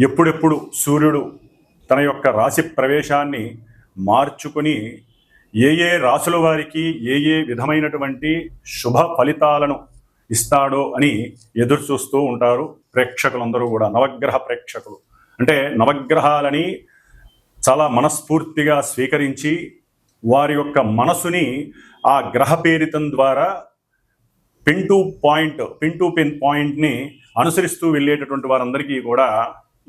ఎప్పుడెప్పుడు సూర్యుడు తన యొక్క రాశి ప్రవేశాన్ని మార్చుకుని ఏ ఏ రాసుల వారికి ఏ ఏ విధమైనటువంటి శుభ ఫలితాలను ఇస్తాడో అని ఎదురు చూస్తూ ఉంటారు ప్రేక్షకులందరూ కూడా నవగ్రహ ప్రేక్షకులు. అంటే నవగ్రహాలని చాలా మనస్ఫూర్తిగా స్వీకరించి వారి యొక్క మనసుని ఆ గ్రహ పేరితం ద్వారా pin to point pin to pin పాయింట్ని అనుసరిస్తూ వెళ్ళేటటువంటి వారందరికీ కూడా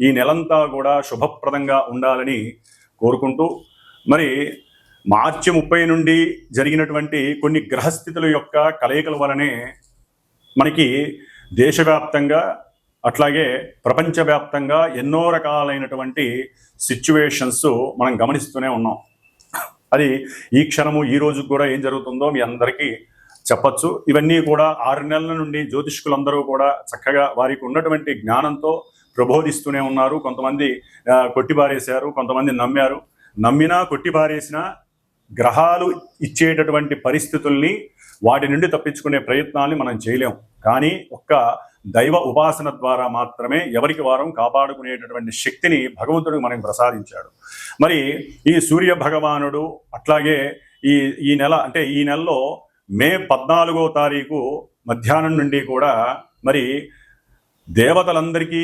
ఈ నెలంతా కూడా శుభప్రదంగా ఉండాలని కోరుకుంటూ మరి మార్చి ముప్పై నుండి జరిగినటువంటి కొన్ని గ్రహస్థితుల యొక్క కలయికల వలనే మనకి దేశవ్యాప్తంగా అట్లాగే ప్రపంచవ్యాప్తంగా ఎన్నో రకాలైనటువంటి సిచ్యువేషన్స్ మనం గమనిస్తూనే ఉన్నాం. అది ఈ క్షణము ఈ రోజు కూడా ఏం జరుగుతుందో మీ అందరికీ చెప్పచ్చు. ఇవన్నీ కూడా ఆరు నెలల నుండి జ్యోతిష్కులందరూ కూడా చక్కగా వారికి ఉన్నటువంటి జ్ఞానంతో ప్రబోధిస్తూనే ఉన్నారు. కొంతమంది కొట్టిపారేశారు కొంతమంది నమ్మారు. నమ్మినా కొట్టిపారేసినా గ్రహాలు ఇచ్చేటటువంటి పరిస్థితుల్ని వాటి నుండి తప్పించుకునే ప్రయత్నాల్ని మనం చేయలేం. కానీ ఒక్క దైవ ఉపాసన ద్వారా మాత్రమే ఎవరికి వారం కాపాడుకునేటటువంటి శక్తిని భగవంతుడు మనకు ప్రసాదించాడు. మరి ఈ సూర్య భగవానుడు అట్లాగే ఈ ఈ నెల అంటే ఈ నెలలో మే పద్నాలుగో తారీఖు మధ్యాహ్నం నుండి కూడా మరి దేవతలందరికీ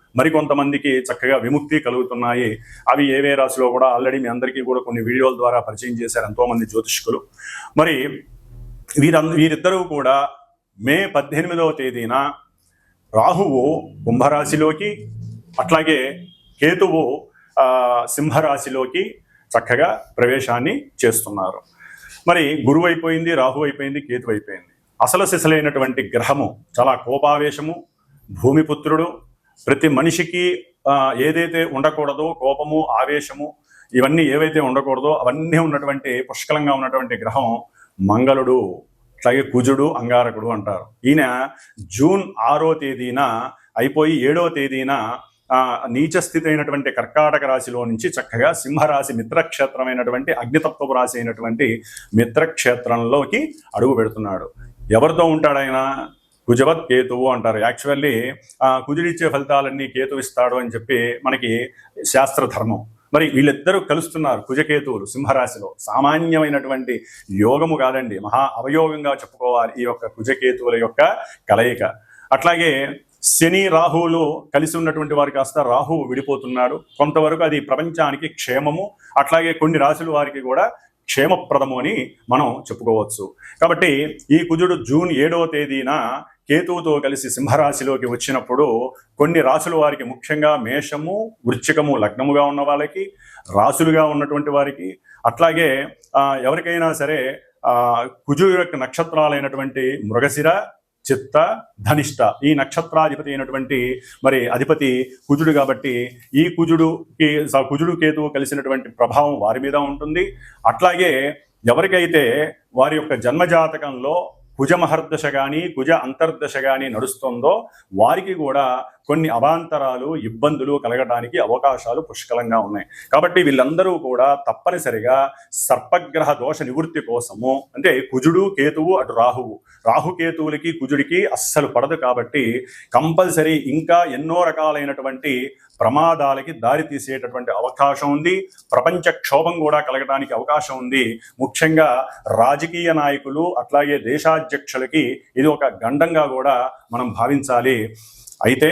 మరికొంతమందికి చక్కగా విముక్తి కలుగుతున్నాయి. అవి ఏవే రాశిలో కూడా ఆల్రెడీ మీ అందరికీ కూడా కొన్ని వీడియోల ద్వారా పరిచయం చేశారు ఎంతోమంది జ్యోతిష్కులు. మరి వీరంద వీరిద్దరూ కూడా మే పద్దెనిమిదవ తేదీన రాహువు కుంభరాశిలోకి అట్లాగే కేతువు సింహరాశిలోకి చక్కగా ప్రవేశాన్ని చేస్తున్నారు. మరి గురువు అయిపోయింది రాహు అయిపోయింది కేతు అయిపోయింది. అసలు సిసలైనటువంటి గ్రహము చాలా కోపావేశము భూమిపుత్రుడు ప్రతి మనిషికి ఏదైతే ఉండకూడదో కోపము ఆవేశము ఇవన్నీ ఏవైతే ఉండకూడదో అవన్నీ ఉన్నటువంటి పుష్కలంగా ఉన్నటువంటి గ్రహం మంగళుడు అట్లాగే కుజుడు అంగారకుడు అంటారు. ఈయన జూన్ ఆరో తేదీన అయిపోయి ఏడో తేదీన నీచస్థితి అయినటువంటి కర్కాటక రాశిలో నుంచి చక్కగా సింహరాశి మిత్రక్షేత్రమైనటువంటి అగ్నితత్వపు రాశి అయినటువంటి మిత్రక్షేత్రంలోకి అడుగు పెడుతున్నాడు. ఎవరితో ఉంటాడు ఆయన? కుజవత్ కేతువు అంటారు యాక్చువల్లీ కుజుడిచ్చే ఫలితాలన్నీ కేతు ఇస్తాడు అని చెప్పి మనకి శాస్త్ర ధర్మం. మరి వీళ్ళిద్దరూ కలుస్తున్నారు కుజకేతువులు సింహరాశిలో. సామాన్యమైనటువంటి యోగము కాదండి. మహా అవయోగంగా చెప్పుకోవాలి ఈ యొక్క కుజకేతువుల యొక్క కలయిక. అట్లాగే శని రాహువులు కలిసి ఉన్నటువంటి వారు కాస్త రాహువు విడిపోతున్నాడు. కొంతవరకు అది ప్రపంచానికి క్షేమము. అట్లాగే కొన్ని రాశుల వారికి కూడా క్షేమప్రదము అని మనం చెప్పుకోవచ్చు. కాబట్టి ఈ కుజుడు జూన్ ఏడవ తేదీన కేతువుతో కలిసి సింహరాశిలోకి వచ్చినప్పుడు కొన్ని రాశుల వారికి ముఖ్యంగా మేషము వృచ్చికము లగ్నముగా ఉన్న వాళ్ళకి రాసులుగా ఉన్నటువంటి వారికి అట్లాగే ఎవరికైనా సరే కుజు యొక్క నక్షత్రాలైనటువంటి మృగశిర చిత్త ధనిష్ట. ఈ నక్షత్రాధిపతి అయినటువంటి మరి అధిపతి కుజుడు కాబట్టి ఈ కుజుడుకి కుజుడు కేతువు కలిసినటువంటి ప్రభావం వారి మీద ఉంటుంది. అట్లాగే ఎవరికైతే వారి యొక్క జన్మజాతకంలో కుజ మహర్దశ కానీ కుజ అంతర్దశ కానీ నడుస్తుందో వారికి కూడా కొన్ని అవాంతరాలు ఇబ్బందులు కలగడానికి అవకాశాలు పుష్కలంగా ఉన్నాయి. కాబట్టి వీళ్ళందరూ కూడా తప్పనిసరిగా సర్పగ్రహ దోష నివృత్తి కోసము అంటే కుజుడు కేతువు అటు రాహువు. రాహుకేతువులకి కుజుడికి అస్సలు పడదు కాబట్టి కంపల్సరీ ఇంకా ఎన్నో రకాలైనటువంటి ప్రమాదాలకి దారి తీసేటటువంటి అవకాశం ఉంది. ప్రపంచ క్షోభం కూడా కలగడానికి అవకాశం ఉంది. ముఖ్యంగా రాజకీయ నాయకులు అట్లాగే దేశాధ్యక్షులకి ఇది ఒక గండంగా కూడా మనం భావించాలి. అయితే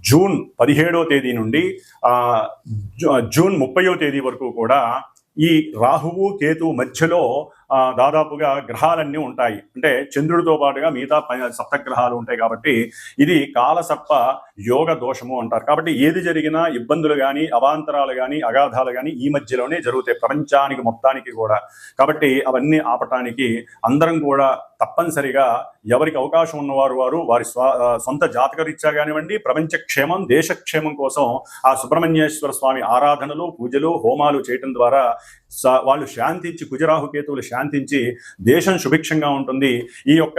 జూన్ పదిహేడో తేదీ నుండి జూన్ ముప్పయో తేదీ వరకు కూడా ఈ రాహువు కేతు మధ్యలో దాదాపుగా గ్రహాలన్నీ ఉంటాయి. అంటే చంద్రుడితో పాటుగా మిగతా ప- సప్తగ్రహాలు ఉంటాయి కాబట్టి ఇది కాలసర్ప యోగ దోషము అంటారు. కాబట్టి ఏది జరిగినా ఇబ్బందులు కానీ అవాంతరాలు కానీ అగాధాలు కానీ ఈ మధ్యలోనే జరుగుతాయి ప్రపంచానికి మొత్తానికి కూడా. కాబట్టి అవన్నీ ఆపటానికి అందరం కూడా తప్పనిసరిగా ఎవరికి అవకాశం ఉన్నవారు వారు వారి స్వ సొంత జాతకరీత్యా కానివ్వండి ప్రపంచ క్షేమం దేశక్షేమం కోసం ఆ సుబ్రహ్మణ్యేశ్వర స్వామి ఆరాధనలు పూజలు హోమాలు చేయటం ద్వారా వాళ్ళు శాంతించి కుజరాహు శాంతి శాంతించి దేశం సుభిక్షంగా ఉంటుంది. ఈ యొక్క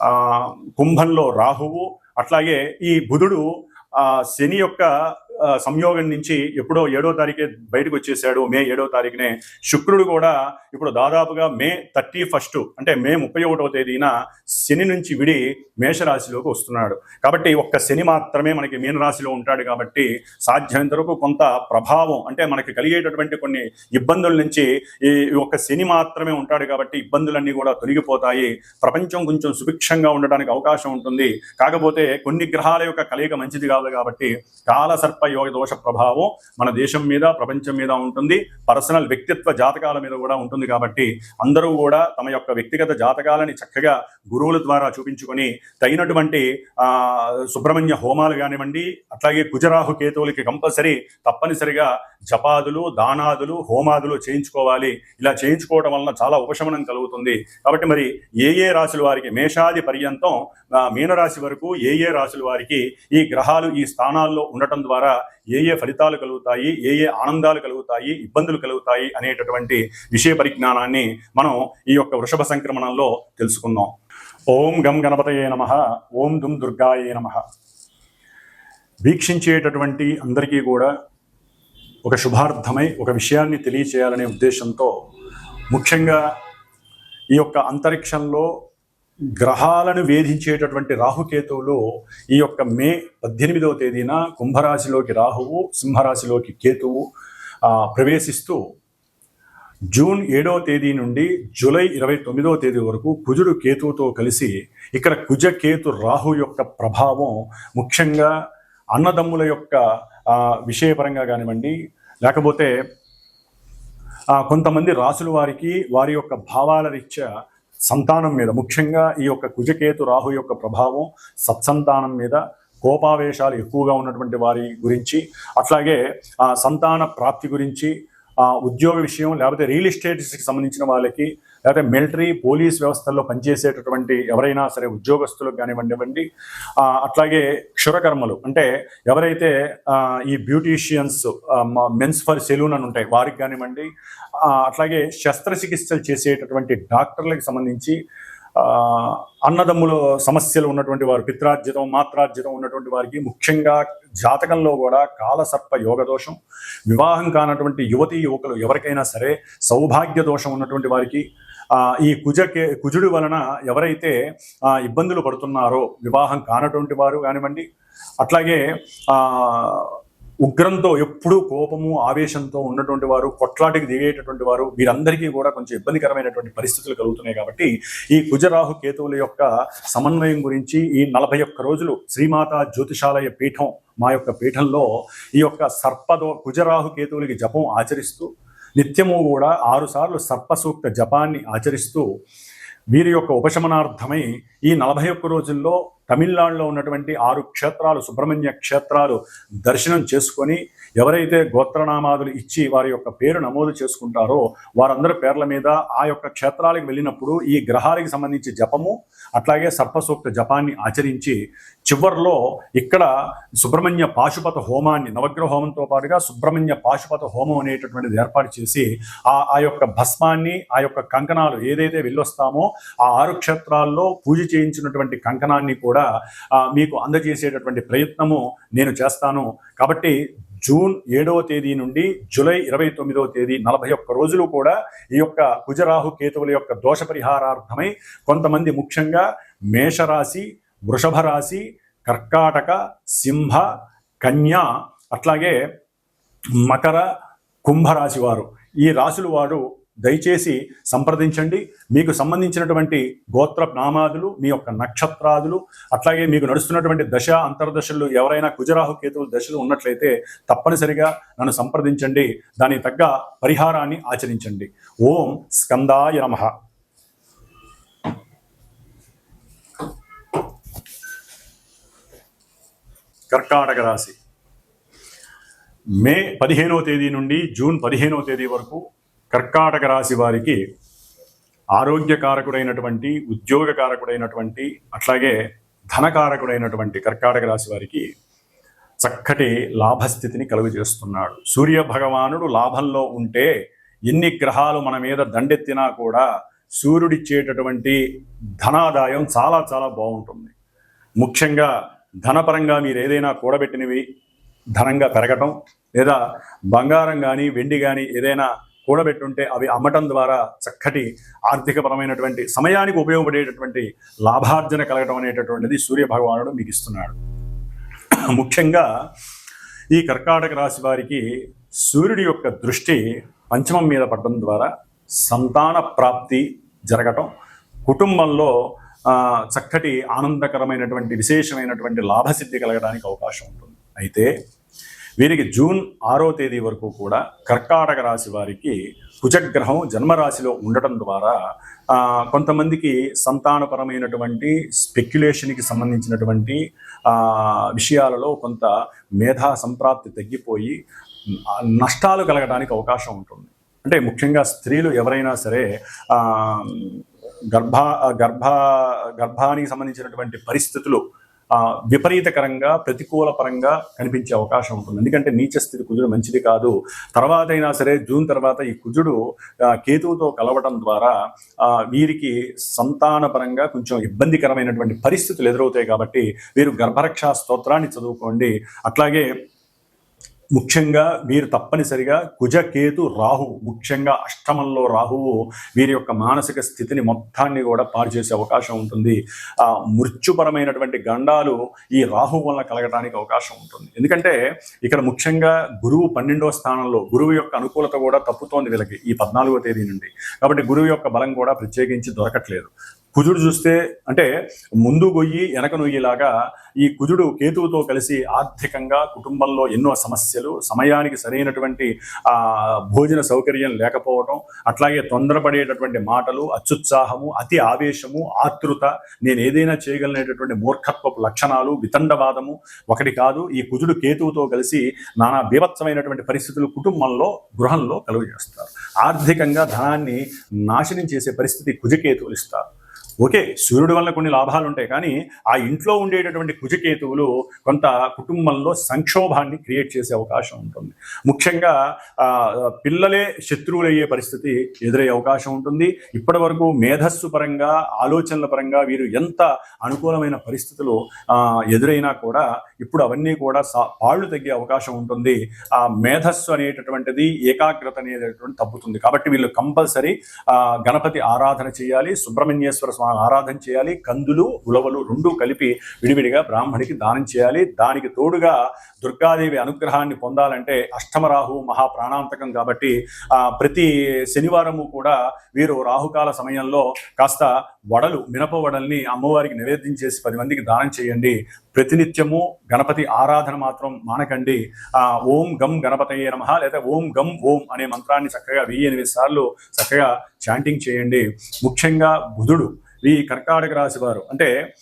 కుంభంలో రాహువు అట్లాగే ఈ బుధుడు శని యొక్క సంయోగం నుంచి ఎప్పుడో ఏడో తారీఖే బయటకు వచ్చేసాడు. మే ఏడో తారీఖునే శుక్రుడు కూడా ఇప్పుడు దాదాపుగా మే థర్టీ ఫస్ట్ అంటే మే ముప్పై ఒకటవ తేదీన శని నుంచి విడి మేషరాశిలోకి వస్తున్నాడు. కాబట్టి ఒక్క శని మాత్రమే మనకి మీనరాశిలో ఉంటాడు కాబట్టి సాధ్యమైనంత వరకు కొంత ప్రభావం అంటే మనకి కలిగేటటువంటి కొన్ని ఇబ్బందుల నుంచి ఈ ఒక్క శని మాత్రమే ఉంటాడు కాబట్టి ఇబ్బందులన్నీ కూడా తొలగిపోతాయి. ప్రపంచం కొంచెం సుభిక్షంగా ఉండడానికి అవకాశం ఉంటుంది. కాకపోతే కొన్ని గ్రహాల యొక్క కలయిక మంచిది కాదు కాబట్టి కాల సర్ప యోగ దోష ప్రభావం మన దేశం మీద ప్రపంచం మీద ఉంటుంది. పర్సనల్ వ్యక్తిత్వ జాతకాల మీద కూడా ఉంటుంది కాబట్టి అందరూ కూడా తమ యొక్క వ్యక్తిగత జాతకాలని చక్కగా గురువుల ద్వారా చూపించుకొని తగినటువంటి ఆ సుబ్రహ్మణ్య హోమాలు కానివ్వండి అట్లాగే కుజరాహు కేతువులకి కంపల్సరీ తప్పనిసరిగా జపాదులు దానాదులు హోమాదులు చేయించుకోవాలి. ఇలా చేయించుకోవడం వలన చాలా ఉపశమనం కలుగుతుంది. కాబట్టి మరి ఏ ఏ రాశుల వారికి మేషాది పర్యంతం మీనరాశి వరకు ఏ ఏ రాశుల వారికి ఈ గ్రహాలు ఈ స్థానాల్లో ఉండటం ద్వారా ఏ ఏ ఫలితాలు కలుగుతాయి ఏ ఏ ఆనందాలు కలుగుతాయి ఇబ్బందులు కలుగుతాయి అనేటటువంటి విషయ పరిజ్ఞానాన్ని మనం ఈ యొక్క వృషభ సంక్రమణంలో తెలుసుకుందాం ఓం గం గణపతయే నమ ఓం దుమ్ దుర్గాయే నమ. వీక్షించేటటువంటి అందరికీ కూడా ఒక శుభార్థమై ఒక విషయాన్ని తెలియచేయాలనే ఉద్దేశంతో ముఖ్యంగా ఈ యొక్క అంతరిక్షంలో గ్రహాలను వేధించేటటువంటి రాహుకేతువులు ఈ యొక్క మే పద్దెనిమిదవ తేదీన కుంభరాశిలోకి రాహువు సింహరాశిలోకి కేతువు ప్రవేశిస్తూ జూన్ ఏడవ తేదీ నుండి జూలై ఇరవై తొమ్మిదవ తేదీ వరకు కుజుడు కేతువుతో కలిసి ఇక్కడ కుజ కేతు రాహు యొక్క ప్రభావం ముఖ్యంగా అన్నదమ్ముల యొక్క విషయపరంగా కానివ్వండి లేకపోతే కొంతమంది రాసుల వారికి వారి యొక్క భావాల రీత్యా సంతానం మీద ముఖ్యంగా ఈ యొక్క కుజకేతు రాహు యొక్క ప్రభావం సత్సంతానం మీద కోపావేశాలు ఎక్కువగా ఉన్నటువంటి వారి గురించి అట్లాగే ఆ సంతాన ప్రాప్తి గురించి ఉద్యోగ విషయం లేకపోతే రియల్ ఎస్టేట్స్కి సంబంధించిన వాళ్ళకి లేకపోతే మిలిటరీ పోలీస్ వ్యవస్థల్లో పనిచేసేటటువంటి ఎవరైనా సరే ఉద్యోగస్తులకు కానివ్వండి అట్లాగే క్షురకర్మలు. అంటే ఎవరైతే ఈ బ్యూటీషియన్స్ మెన్స్ ఫర్ సెలూన్ అని ఉంటాయి వారికి కానివ్వండి అట్లాగే శస్త్రచికిత్సలు చేసేటటువంటి డాక్టర్లకు సంబంధించి అన్నదమ్ముల సమస్యలు ఉన్నటువంటి వారు పిత్రార్జితం మాత్రార్జితం ఉన్నటువంటి వారికి ముఖ్యంగా జాతకంలో కూడా కాలసర్ప యోగ దోషం వివాహం కానటువంటి యువతీ యువకులు ఎవరికైనా సరే సౌభాగ్య దోషం ఉన్నటువంటి వారికి ఈ కుజకే కుజుడి వలన ఎవరైతే ఇబ్బందులు పడుతున్నారో వివాహం కానటువంటి వారు కానివ్వండి అట్లాగే ఉగ్రంతో ఎప్పుడూ కోపము ఆవేశంతో ఉన్నటువంటి వారు కొట్లాటికి దిగేటటువంటి వారు వీరందరికీ కూడా కొంచెం ఇబ్బందికరమైనటువంటి పరిస్థితులు కలుగుతున్నాయి కాబట్టి ఈ కుజరాహు కేతువుల యొక్క సమన్వయం గురించి ఈ నలభై ఒక్క రోజులు శ్రీమాత జ్యోతిషాలయ పీఠం మా యొక్క పీఠంలో ఈ యొక్క సర్పదో కుజరాహు కేతువులకి జపం ఆచరిస్తూ నిత్యము కూడా ఆరుసార్లు సర్పసూక్త జపాన్ని ఆచరిస్తూ వీరి యొక్క ఉపశమనార్థమై ఈ నలభై ఒక్క రోజుల్లో తమిళనాడులో ఉన్నటువంటి ఆరు క్షేత్రాలు సుబ్రహ్మణ్య క్షేత్రాలు దర్శనం చేసుకొని ఎవరైతే గోత్రనామాదులు ఇచ్చి వారి యొక్క పేరు నమోదు చేసుకుంటారో వారందరి పేర్ల మీద ఆ యొక్క క్షేత్రాలకు వెళ్ళినప్పుడు ఈ గ్రహాలకు సంబంధించి జపము అట్లాగే సర్పసూక్త జపాన్ని ఆచరించి చివరిలో ఇక్కడ సుబ్రహ్మణ్య పాశుపత హోమాన్ని నవగ్రహ హోమంతో పాటుగా సుబ్రహ్మణ్య పాశుపత హోమం అనేటటువంటిది ఏర్పాటు చేసి ఆ ఆ యొక్క భస్మాన్ని ఆ యొక్క కంకణాలు ఏదైతే వెళ్ళొస్తామో ఆ ఆరు క్షేత్రాల్లో పూజ చేయించినటువంటి కంకణాన్ని కూడా కూడా మీకు అందజేసేటటువంటి ప్రయత్నము నేను చేస్తాను. కాబట్టి జూన్ ఏడవ తేదీ నుండి జూలై ఇరవై తొమ్మిదవ తేదీ నలభై ఒక్క రోజులు కూడా ఈ యొక్క కుజరాహు కేతువుల యొక్క దోష పరిహారార్థమై కొంతమంది ముఖ్యంగా మేషరాశి వృషభ రాశి కర్కాటక సింహ కన్య అట్లాగే మకర కుంభరాశి వారు. ఈ రాశుల వారు దయచేసి సంప్రదించండి. మీకు సంబంధించినటువంటి గోత్ర నామాదులు మీ యొక్క నక్షత్రాదులు అట్లాగే మీకు నడుస్తున్నటువంటి దశ అంతర్దశలు ఎవరైనా కుజరాహు కేతువుల దశలు ఉన్నట్లయితే తప్పనిసరిగా నన్ను సంప్రదించండి. దానికి తగ్గ పరిహారాన్ని ఆచరించండి. ఓం స్కందాయ నమః. కర్కాటక రాశి. మే పదిహేనవ తేదీ నుండి జూన్ పదిహేనవ తేదీ వరకు కర్కాటక రాశి వారికి ఆరోగ్యకారకుడైనటువంటి ఉద్యోగకారకుడైనటువంటి అట్లాగే ధనకారకుడైనటువంటి కర్కాటక రాశి వారికి చక్కటి లాభస్థితిని కలుగజేస్తున్నాడు. సూర్య భగవానుడు లాభంలో ఉంటే ఎన్ని గ్రహాలు మన మీద దండెత్తినా కూడా సూర్యుడిచ్చేటటువంటి ధనాదాయం చాలా చాలా బాగుంటుంది. ముఖ్యంగా ధనపరంగా మీరు ఏదైనా కూడబెట్టినవి ధనంగా పెరగటం లేదా బంగారం కానీ వెండి కానీ ఏదైనా కూడబెట్టుంటే అవి అమ్మటం ద్వారా చక్కటి ఆర్థికపరమైనటువంటి సమయానికి ఉపయోగపడేటటువంటి లాభార్జన కలగటం అనేటటువంటిది సూర్య భగవానుడు మీకు ఇస్తున్నాడు ముఖ్యంగా ఈ కర్కాటక రాశి వారికి సూర్యుడి యొక్క దృష్టి పంచమం మీద పడడం ద్వారా సంతాన ప్రాప్తి జరగటం కుటుంబంలో చక్కటి ఆనందకరమైనటువంటి విశేషమైనటువంటి లాభసిద్ధి కలగడానికి అవకాశం ఉంటుంది. అయితే వీరికి జూన్ ఆరో తేదీ వరకు కూడా కర్కాటక రాశి వారికి కుజగ్రహం జన్మరాశిలో ఉండటం ద్వారా కొంతమందికి సంతానపరమైనటువంటి స్పెక్యులేషన్కి సంబంధించినటువంటి విషయాలలో కొంత మేధా సంప్రాప్తి తగ్గిపోయి నష్టాలు కలగడానికి అవకాశం ఉంటుంది. అంటే ముఖ్యంగా స్త్రీలు ఎవరైనా సరే గర్భ గర్భ గర్భానికి సంబంధించినటువంటి పరిస్థితులు విపరీతకరంగా ప్రతికూల పరంగా కనిపించే అవకాశం ఉంటుంది. ఎందుకంటే నీచ స్థితి కుజుడు మంచిది కాదు. తర్వాత అయినా సరే జూన్ తర్వాత ఈ కుజుడు కేతువుతో కలవటం ద్వారా వీరికి సంతానపరంగా కొంచెం ఇబ్బందికరమైనటువంటి పరిస్థితులు ఎదురవుతాయి కాబట్టి వీరు గర్భరక్షా స్తోత్రాన్ని చదువుకోండి. అట్లాగే ముఖ్యంగా వీరు తప్పనిసరిగా కుజకేతు రాహు ముఖ్యంగా అష్టమంలో రాహువు వీరి యొక్క మానసిక స్థితిని మొత్తాన్ని కూడా పాడు చేసే అవకాశం ఉంటుంది. ఆ మృత్యుపరమైనటువంటి గండాలు ఈ రాహు వలన కలగడానికి అవకాశం ఉంటుంది. ఎందుకంటే ఇక్కడ ముఖ్యంగా గురువు పన్నెండవ స్థానంలో గురువు యొక్క అనుకూలత కూడా తప్పుతోంది వీళ్ళకి ఈ పద్నాలుగో తేదీ నుండి. కాబట్టి గురువు యొక్క బలం కూడా ప్రత్యేకించి దొరకట్లేదు. కుజుడు చూస్తే అంటే ముందు గొయ్యి వెనక నొయ్యిలాగా ఈ కుజుడు కేతువుతో కలిసి ఆర్థికంగా కుటుంబంలో ఎన్నో సమస్యలు సమయానికి సరైనటువంటి ఆ భోజన సౌకర్యం లేకపోవడం అట్లాగే తొందరపడేటటువంటి మాటలు అత్యుత్సాహము అతి ఆవేశము ఆతృత నేను ఏదైనా చేయగలిగినటువంటి మూర్ఖత్వపు లక్షణాలు వితండవాదము ఒకటి కాదు ఈ కుజుడు కేతువుతో కలిసి నానా బీభత్సమైనటువంటి పరిస్థితులు కుటుంబంలో గృహంలో కలుగు చేస్తారు ఆర్థికంగా ధనాన్ని నాశనం చేసే పరిస్థితి కుజకేతువులు ఇస్తారు. ఓకే సూర్యుడి వల్ల కొన్ని లాభాలు ఉంటాయి కానీ ఆ ఇంట్లో ఉండేటటువంటి కుజకేతువులు కొంత కుటుంబంలో సంక్షోభాన్ని క్రియేట్ చేసే అవకాశం ఉంటుంది. ముఖ్యంగా ఆ, పిల్లలే శత్రువులయ్యే పరిస్థితి ఎదురయ్యే అవకాశం ఉంటుంది. ఇప్పటి వరకు మేధస్సు పరంగా ఆలోచనల పరంగా వీరు ఎంత అనుకూలమైన పరిస్థితులు ఆ, ఎదురైనా కూడా ఇప్పుడు అవన్నీ కూడా సా పాళ్ళు తగ్గే అవకాశం ఉంటుంది. ఆ మేధస్సు అనేటటువంటిది ఏకాగ్రత అనేటటువంటి తగ్గుతుంది కాబట్టి వీళ్ళు కంపల్సరీ ఆ, గణపతి ఆరాధన చేయాలి సుబ్రహ్మణ్యేశ్వర స్వామి ఆరాధన చేయాలి కందులు ఉలవలు రెండు కలిపి విడివిడిగా బ్రాహ్మణికి దానం చేయాలి. దానికి తోడుగా దుర్గాదేవి అనుగ్రహాన్ని పొందాలంటే అష్టమరాహు మహా ప్రాణాంతకం కాబట్టి ఆ, ప్రతి శనివారము కూడా వీరు రాహుకాల సమయంలో కాస్త వడలు మినప వడల్ని అమ్మవారికి నివేద్యం చేసి పది మందికి దానం చేయండి. ప్రతినిత్యము గణపతి ఆరాధన మాత్రం మానకండి. ఆ, ఓం గం గణపతయ్య నమ లేదా ఓం గం ఓం అనే మంత్రాన్ని చక్కగా వెయ్యి ఎనిమిది సార్లు చక్కగా చాంటింగ్ చేయండి. ముఖ్యంగా బుధుడు ఈ కర్కాటక రాశి వారు. అంటే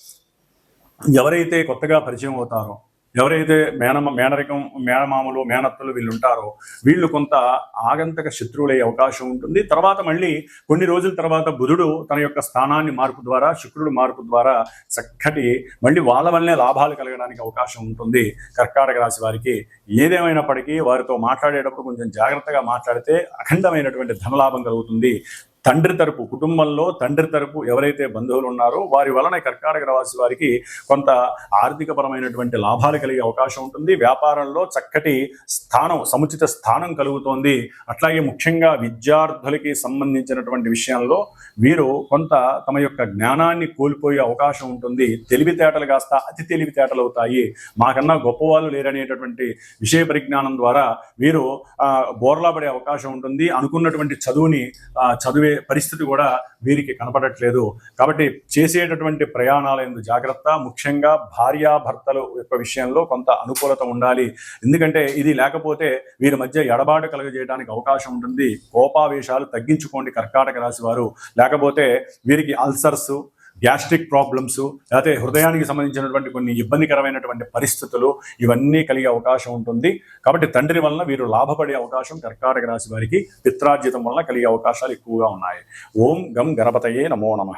ఎవరైతే కొత్తగా పరిచయం అవుతారో ఎవరైతే మేనమ మేనరికం మేనమామలు మేనత్తలు వీళ్ళు ఉంటారో వీళ్ళు కొంత ఆగంతక శత్రువులయ్యే అవకాశం ఉంటుంది. తర్వాత మళ్ళీ కొన్ని రోజుల తర్వాత బుధుడు తన యొక్క స్థానాన్ని మార్పు ద్వారా శుక్రుడు మార్పు ద్వారా చక్కటి మళ్ళీ వాళ్ళ వల్లనే లాభాలు కలగడానికి అవకాశం ఉంటుంది కర్కాటక రాశి వారికి. ఏదేమైనప్పటికీ వారితో మాట్లాడేటప్పుడు కొంచెం జాగ్రత్తగా మాట్లాడితే అఖండమైనటువంటి ధనలాభం కలుగుతుంది. తండ్రి తరపు కుటుంబంలో తండ్రి తరపు ఎవరైతే బంధువులు ఉన్నారో వారి వలన కర్కాటక రాశి వారికి కొంత ఆర్థికపరమైనటువంటి లాభాలు కలిగే అవకాశం ఉంటుంది. వ్యాపారంలో చక్కటి స్థానం సముచిత స్థానం కలుగుతోంది. అట్లాగే ముఖ్యంగా విద్యార్థులకి సంబంధించినటువంటి విషయంలో వీరు కొంత తమ యొక్క జ్ఞానాన్ని కోల్పోయే అవకాశం ఉంటుంది. తెలివితేటలు కాస్త అతి తెలివితేటలు అవుతాయి. మాకన్నా గొప్పవాళ్ళు లేరనేటటువంటి విషయ పరిజ్ఞానం ద్వారా వీరు ఆ, బోర్లా పడే అవకాశం ఉంటుంది. అనుకున్నటువంటి చదువుని చదివే చదివే పరిస్థితి కూడా వీరికి కనపడట్లేదు. కాబట్టి చేసేటటువంటి ప్రయాణాల ఎందు జాగ్రత్త ముఖ్యంగా భార్యాభర్తల యొక్క విషయంలో కొంత అనుకూలత ఉండాలి. ఎందుకంటే ఇది లేకపోతే వీరి మధ్య ఎడబాటు కలగజేయడానికి అవకాశం ఉంటుంది. కోపావేశాలు తగ్గించుకోండి కర్కాటక రాశి వారు. లేకపోతే వీరికి అల్సర్స్ గ్యాస్ట్రిక్ ప్రాబ్లమ్స్ లేకపోతే హృదయానికి సంబంధించినటువంటి కొన్ని ఇబ్బందికరమైనటువంటి పరిస్థితులు ఇవన్నీ కలిగే అవకాశం ఉంటుంది. కాబట్టి తండ్రి వలన వీరు లాభపడే అవకాశం కర్కాటక రాశి వారికి పిత్రార్జితం వలన కలిగే అవకాశాలు ఎక్కువగా ఉన్నాయి. ఓం గం గణపతయే నమో నమః.